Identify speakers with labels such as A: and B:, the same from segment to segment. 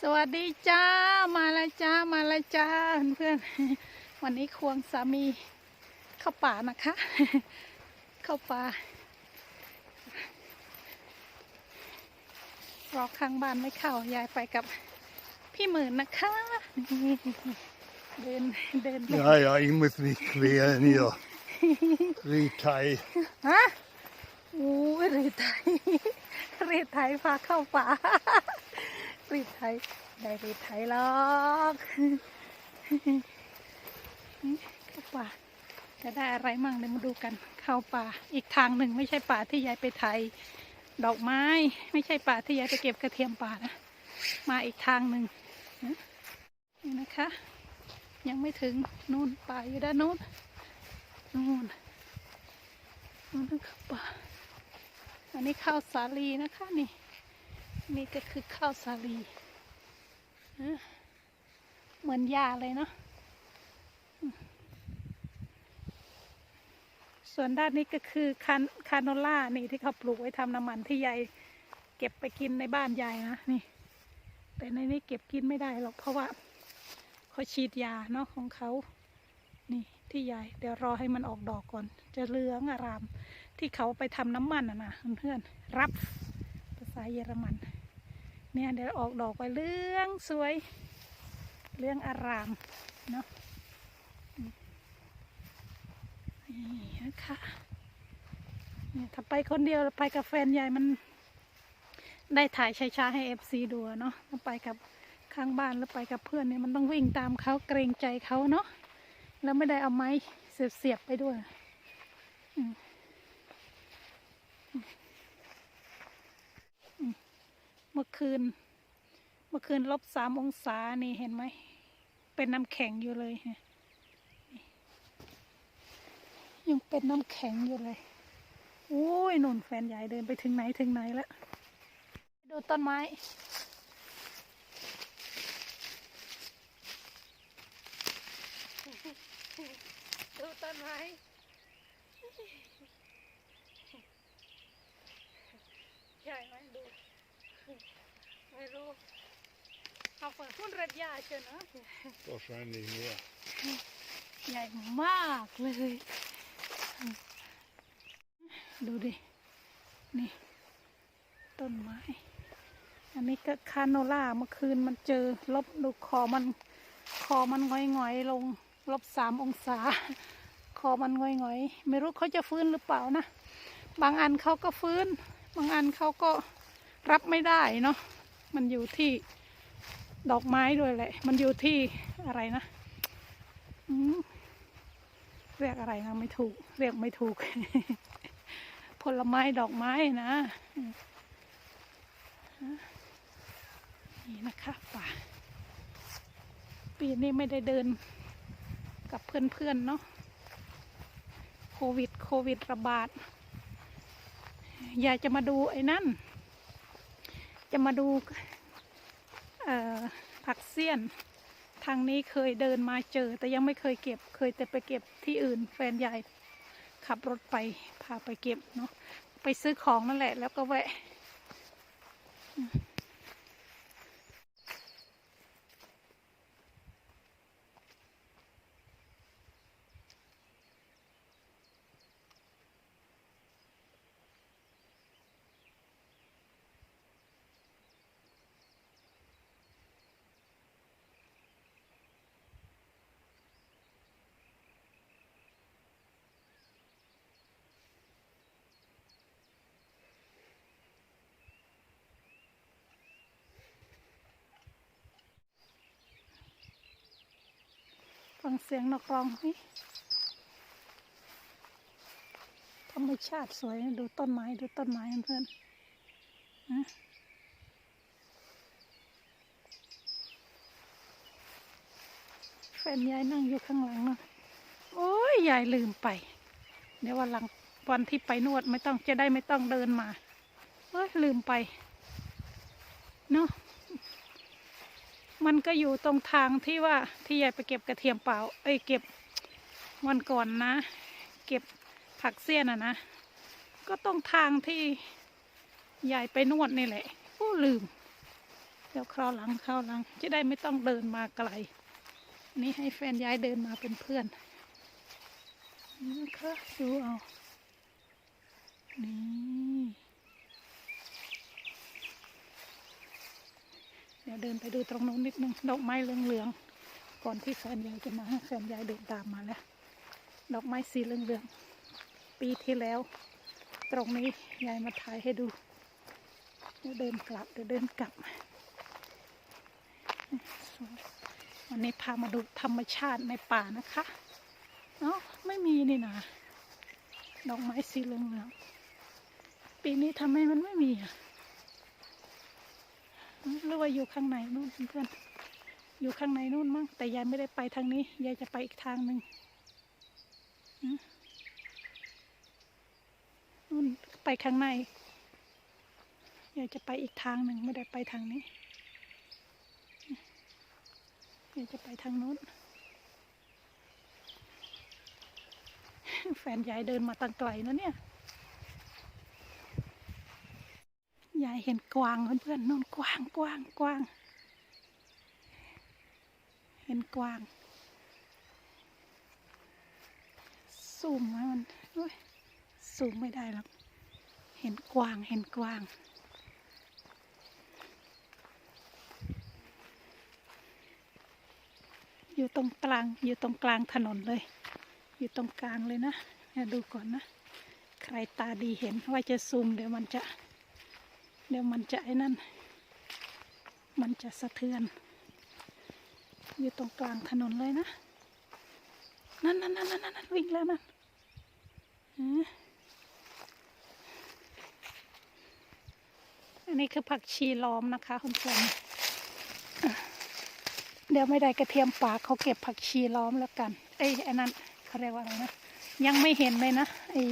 A: สวัสดีจ้า มาแล้วจ้า มาแล้วจ้าเพื่อนๆวันนี้ควงสามีเข้าป่านะคะ เข้าป่ารอข้างบ้านไม่เข้ายายไปกับพี่หมื่นนะคะนี่เดินเดินไป
B: Ja, ja, ich muss mich quälen hier. Ritai.
A: ฮะโอ้ยรีดไทยรีดไทยพาเข้าป่า รีดไทยได้รีดไทยหรอกเข้าป่าจะได้อะไรมั่งเดี๋ยวมาดูกัน เข้าป่าอีกทางหนึ่งไม่ใช่ป่าที่ยายไปไทยดอกไม้ ไม่ใช่ป่าที่ยายไปเก็บกระเทียมป่านะมาอีกทางหนึ่งนี่นะคะ ยังไม่ถึงนู่นป่าอยู่ด้านนู้นนู่นนู่นนะคะป่าอันนี้ข้าวสาลีนะคะนี่ นี่ก็คือข้าวสาลีเหมือนยาเลยเนาะส่วนด้านนี้ก็คือคานคาโนล่านี่ที่เขาปลูกไว้ทำน้ำมันที่ยายเก็บไปกินในบ้านยายนะนี่ แต่ในนี้เก็บกินไม่ได้หรอกเพราะว่าเขาฉีดยาเนาะของเขานี่ที่ยายเดี๋ยวรอให้มันออกดอกก่อน จะเหลืองอาราม ที่เขาไปทำน้ำมันอะนะเพื่อนรับภาษาเยอรมัน เนี่ยเดี๋ยวออกดอกไปเหลืองสวยเหลืองอารามเนาะนี่นะคะเนี่ยถ้าไปคนเดียวไปกับแฟนยายมันได้ถ่ายช้าๆให้เอฟซีดูเนาะถ้าไปกับข้างบ้านแล้วไปกับเพื่อนเนี่ยมันต้องวิ่งตามเขาเกรงใจเขาเนาะแล้วไม่ได้เอาไม้เสียบๆไปด้วยอืมอืมเมื่อคืน เมื่อคืนลบสามองศานี่เห็นไหม เป็นน้ำแข็งอยู่เลยฮะยังเป็นน้ำแข็งอยู่เลยโอ้ยนุ่นแฟนใหญ่เดินไปถึงไหนถึงไหนแล้วดูต้นไม้ ดูต้นไม้ ใหญ่ไหมดู ไม่รู้เอาฝนพุ่นเร็ดยาเชียวนะ
B: Wahrscheinlich mehr.
A: ใหญ่มากเลย ดูดิ นี่ ต้นไม้ อันนี้ก็คาโนล่าเมื่อคืนมันเจอ ลบดูคอมัน คอมันงอยๆลง ลบสามองศา คอมันงอยๆ ไม่รู้เขาจะฟื้นหรือเปล่านะ บางอันเขาก็ฟื้น บางอันเขาก็ รับไม่ได้เนาะมันอยู่ที่ดอกไม้ด้วยแหละ มันอยู่ที่อะไรนะเรียกอะไรนะไม่ถูก เรียกไม่ถูก ผลไม้ดอกไม้นะนี่นะคะป่าปีนี้ไม่ได้เดินกับเพื่อนๆเนาะโควิด โควิดระบาด อยากจะมาดูไอ้นั่น จะมาดูผักเสี้ยน ทางนี้เคยเดินมาเจอ แต่ยังไม่เคยเก็บ เคยแต่ไปเก็บที่อื่นแฟนใหญ่ขับรถไปพาไปเก็บเนาะไปซื้อของนั่นแหละ แล้วก็แวะ ฟังเสียงนกร้องนี่ธรรมชาติสวยดูต้นไม้ดูต้นไม้เพื่อนนะแฟนยายนั่งอยู่ข้างหลังเนาะโอ้ยยายลืมไป เดี๋ยววันหลังวันที่ไปนวดไม่ต้องจะได้ไม่ต้องเดินมาเอ้ยลืมไปเนาะ มันก็อยู่ตรงทางที่ว่าที่ยายไปเก็บกระเทียมเปล่า เอ้ยเก็บวันก่อนนะ เก็บผักเสี้ยนอะนะ ก็ตรงทางที่ยายไปนวดนี่แหละโอ้ลืม เดี๋ยวคราวหลังคราวหลัง จะได้ไม่ต้องเดินมาไกล นี่ให้แฟนย้ายเดินมาเป็นเพื่อนนี่นะคะดูเอา นี่ เดี๋ยวเดินไปดูตรงนู้นนิดนึงดอกไม้เหลืองๆก่อนที่แฟนยายจะมาแฟนยายเดินตามมาแล้ว ดอกไม้สีเหลืองๆปีที่แล้ว ตรงนี้ยายมาถ่ายให้ดูเดี๋ยวเดินกลับเดี๋ยวเดินกลับวันนี้พามาดูธรรมชาติในป่านะคะเอ้าไม่มีนี่นะดอกไม้สีเหลืองๆปีนี้ทำไมมันไม่มีอะ หรือว่าอยู่ข้างในนู่นเพื่อนๆอยู่ข้างในนู่นมั้งแต่ยายไม่ได้ไปทางนี้ยายจะไปอีกทางหนึ่งนู่นไปข้างในยายจะไปอีกทางหนึ่งไม่ได้ไปทางนี้ยายจะไปทางนู้นแฟนยายเดินมาตั้งไกลนะเนี่ย ยายเห็นกวางเพื่อนๆนู่นกวางกวางกวางเห็นกวางสูมไหมมันโอ้ยสูมไม่ได้หรอกเห็นกวางเห็นกวางอยู่ตรงกลางอยู่ตรงกลางถนนเลย อยู่ตรงกลางเลยนะดูก่อนนะ ใครตาดีเห็นว่าจะซูมเดี๋ยวมันจะ เดี๋ยวมันจะไอ้นั่น มันจะสะเทือน อยู่ตรงกลางถนนเลยนะ นั่นนั่นนั่นนั่นนั่นวิ่งแล้วนั่นฮะอันนี้คือผักชีล้อมนะคะคุณผู้ชมเดี๋ยวไม่ได้กระเทียมป่าเขาเก็บผักชีล้อมแล้วกันเอ้ยอันนั้นเขาเรียกว่าอะไรนะ ยังไม่เห็นเลยนะไอ้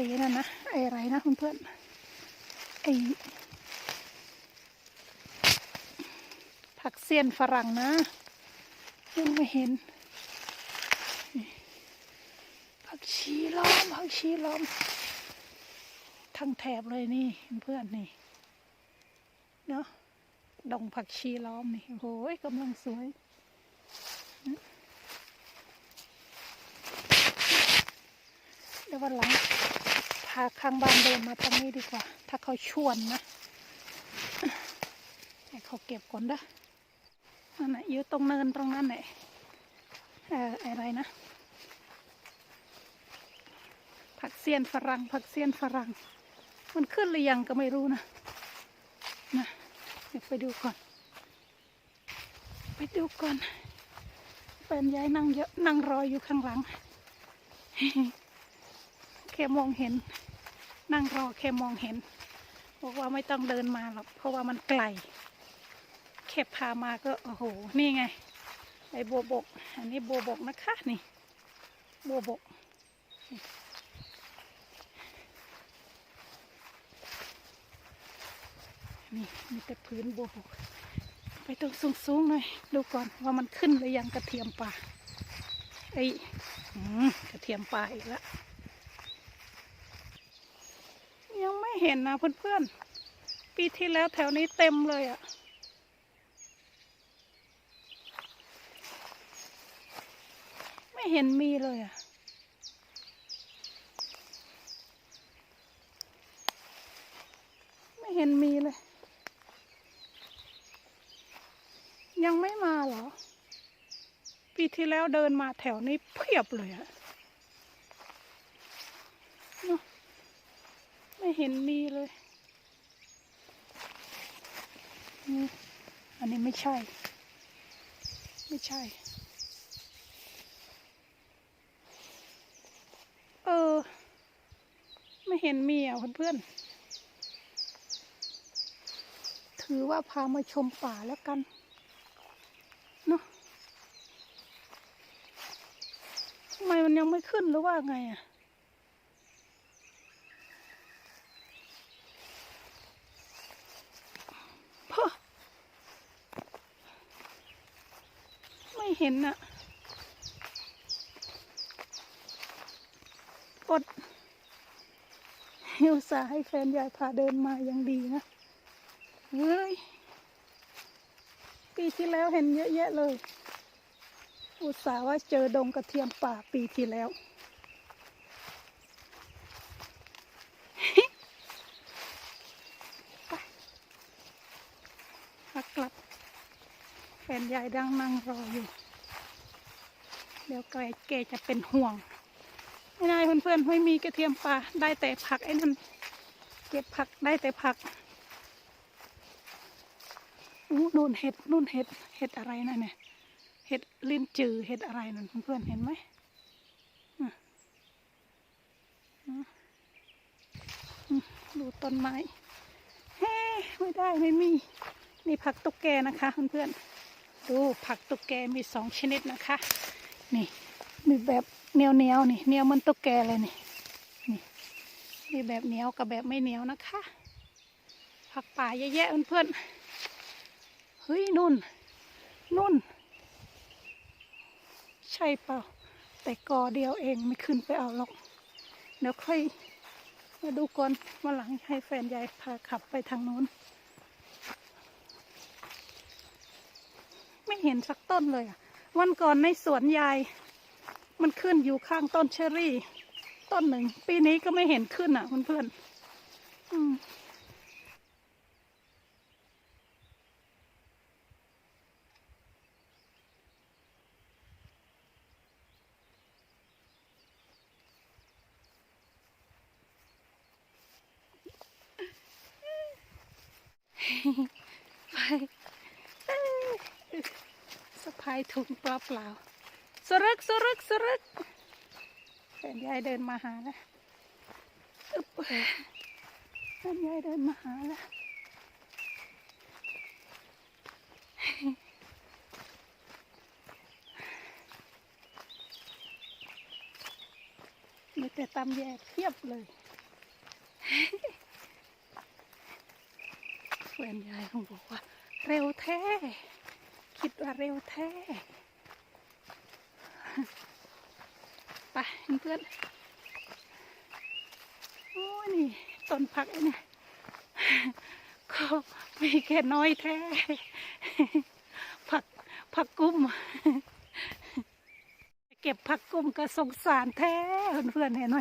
A: อ้นั่นนะไอ้อะไรนะเพื่อนไอ้ผักเสี้ยนฝรั่งนะยังไม่เห็น ผักชีล้อมผักชีล้อม ทั้งแถบเลยนี่เพื่อนนี่เนาะดงผักชีล้อมนี่โอ้ยกำลังสวยเดี๋ยววันหลังาข้างบ้านเดินมาตรงนี้ดีกว่า ถ้าเขาชวนนะให้เขาเก็บก่อนเด้อนั่นแหละอยู่ตรงเนินตรงนั้นแหละเอออะไรนะ ผักเสี้ยนฝรั่งผักเสี้ยนฝรั่ง มันขึ้นหรือยังก็ไม่รู้นะนะเดี๋ยวไปดูก่อน ไปดูก่อนเป็นยายนั่งเยอะนั่งรออยู่ข้างหลังแค่มองเห็น นั่งรอแค่มองเห็น บอกว่าไม่ต้องเดินมาหรอกเพราะว่ามันไกลแค่พามาก็โอ้โห นี่ไงไอ้บัวบก อันนี้บัวบกนะคะนี่ บัวบก นี่มีแต่พื้นบัวบก ไปตรงสูงๆหน่อย ดูก่อนว่ามันขึ้นหรือยังกระเทียมป่าไอ้กระเทียมป่าอีกแล้ว ยังไม่เห็นนะเพื่อนๆ ปีที่แล้วแถวนี้เต็มเลยอะ่ะ ไม่เห็นมีเลยอะ่ะ ไม่เห็นมีเลย ยังไม่มาเหรอ ปีที่แล้วเดินมาแถวนี้เพียบเลยอะเนอะ ไม่เห็นมีเลยนี่อันนี้ไม่ใช่ ไม่ใช่ เออ ไม่เห็นมีอะเพื่อนๆ ถือว่าพามาชมป่าแล้วกัน เนาะทำไมมันยังไม่ขึ้นหรือว่าไงอะ พะไม่ เห็นน่ะอดอุตส่าห์ให้แฟนยายพาเดินมายังดีนะเฮ้ย ปีที่แล้วเห็นเยอะแยะเลย อุตส่าห์ว่าเจอดงกระเทียมป่าปีที่แล้ว ไปพักกลับ แฟนยายดังนั่งรออยู่ เดี๋ยวแกแกจะเป็นห่วงไม่ได้เพื่อนๆไม่มีกระเทียมป่าได้แต่ผักไอ้นั่นเก็บผักได้แต่ผักอู้นู่นเห็ดนู่นเห็ดเห็ดอะไรนั่นเนี่ยเห็ดลิ้นจือเห็ดอะไรนั่นเพื่อนๆเห็นไหมอะอะอืมดูต้นไม้เฮ้ไม่ได้ไม่มีนี่ผักตุกแกนะคะเพื่อนๆดูผักตุกแกมีสองชนิดนะคะ นี่ มีแบบเหนียวเนียวๆนี่เหนียวมันตุ๊กแกเลยนี่นี่มีแบบเหนียวกับแบบไม่เหนียวนะคะผักป่าเยอะแยะเพื่อนๆเฮ้ยนุ่นนุ่น ใช่เปล่า แต่กอเดียวเองไม่ขึ้นไปเอาหรอก เดี๋ยวค่อยมาดูก่อนวันหลังให้แฟนยายพาขับไปทางนู้น ไม่เห็นสักต้นเลยอะ วันก่อนในสวนยาย มันขึ้นอยู่ข้างต้นเชอรี่ ต้นหนึ่ง ปีนี้ก็ไม่เห็นขึ้นอะเพื่อนๆอืมไปเอ้ยสะพาย ถุงเปล่าเปล่าๆสรึกสรึกสรึกแฟนยายเดินมาหาแล้วอึ๊บแฟนยายเดินมาหาแล้วมีแต่ตำแยเพียบเลยแฟนยายคงบอกว่า เร็วแท้ คิดว่าเร็วแท้ไปเพื่อนโอ้นี่ต้นผักเนี่ยก็มีแค่น้อยแท้ผักผักกุ้ม เก็บผักกุ้มก็สงสารแท้เพื่อนๆเห็นไหม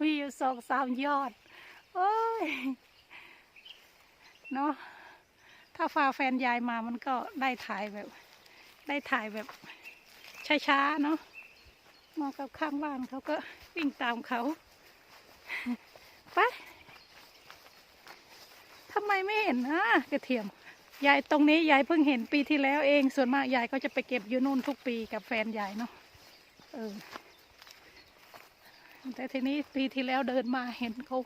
A: มีอยู่สองสามยอด โอ้ย เนาะ ถ้าฟ้าแฟนยายมามันก็ได้ถ่ายแบบ ได้ถ่ายแบบช้าๆเนาะมากับข้างบ้านเขาก็วิ่งตามเขาไปทำไมไม่เห็นนะกระเทียมยายตรงนี้ยายเพิ่งเห็นปีที่แล้วเอง ส่วนมากยายก็จะไปเก็บอยู่นู่นทุกปีกับแฟนยายเนาะเออแต่ทีนี้ปีที่แล้วเดินมาเห็นเขา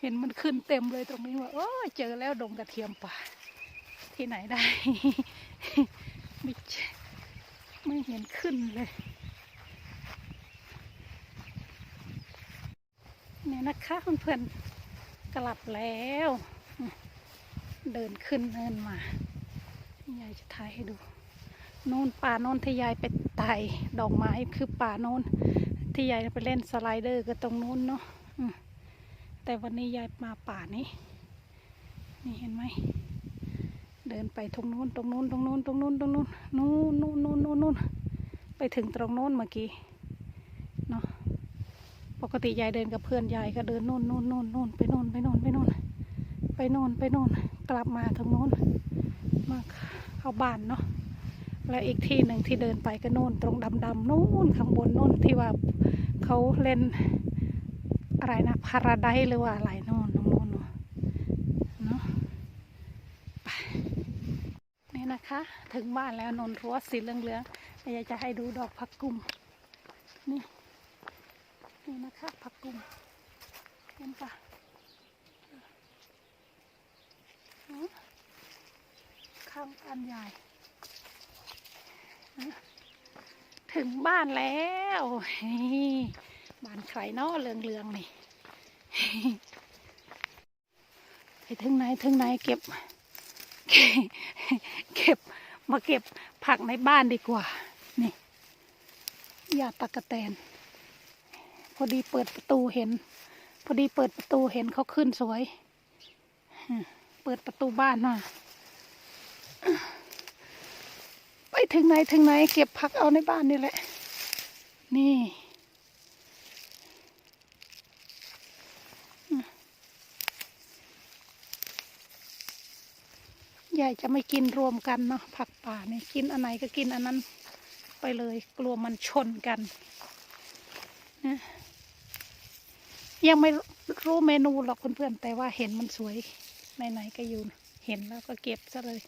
A: เห็นมันขึ้นเต็มเลยตรงนี้ว่าโอ้เจอแล้วดงกระเทียมป่า ที่ไหนได้ไม่เจอไม่เห็นขึ้นเลย เนี่ยนะคะเพื่อนๆกลับแล้ว เดินขึ้นเนินมายายจะถ่ายให้ดูนู่นป่าโน่นที่ยายไปไต่ดอกไม้คือป่าโน่นที่ยายไปเล่นสไลเดอร์ก็ตรงนู้นเนาะแต่วันนี้ยายมาป่านี้ นี่เห็นไหม เดินไปตรงนู้นตรงนู้นตรงนู้นตรงนู้นตรงนู้นนู้นนู้นนู้นนู้นนู้นไปถึงตรงนู้นเมื่อกี้เนาะปกติยายเดินกับเพื่อนยายก็เดินนู่นนู่นนู่นนู่นไปนู่นไปนู่นไปนู่นไปนู่นไปนู่นกลับมาทางนู้นมาเข้าบ้านเนาะแล้วอีกที่หนึ่งที่เดินไปก็นู่นตรงดำดำๆนู่นข้างบนนู่นที่ว่าเขาเล่นอะไรนะพาราไดหรือว่าอะไรนู่นตรงนู้นเนาะเนาะ นี่นะคะ ถึงบ้านแล้วนนทรัวสีเหลืองๆอยากจะให้ดูดอกผักกุมนี่นี่นะคะผักกุมเห็นปะข้างบ้านใหญ่ถึงบ้านแล้วบ้านใครนาะเหลืองๆนี่ไปถึงไหนถึงไหนเก็บ เก็บมาเก็บผักในบ้านดีกว่า นี่ยาตะกะแตน พอดีเปิดประตูเห็น พอดีเปิดประตูเห็นเขาขึ้นสวย เปิดประตูบ้านมาไปถึงไหนถึงไหน เก็บผักเอาในบ้านนี่แหละ นี่ ยายจะไม่กินรวมกันเนาะผักป่าเนี่ยกินอันไหนก็กินอันนั้นไปเลยกลัวมันชนกันนะยังไม่รู้เมนูหรอกเพื่อนๆแต่ว่าเห็นมันสวยไหนๆก็อยู่เห็นแล้วก็เก็บซะเลย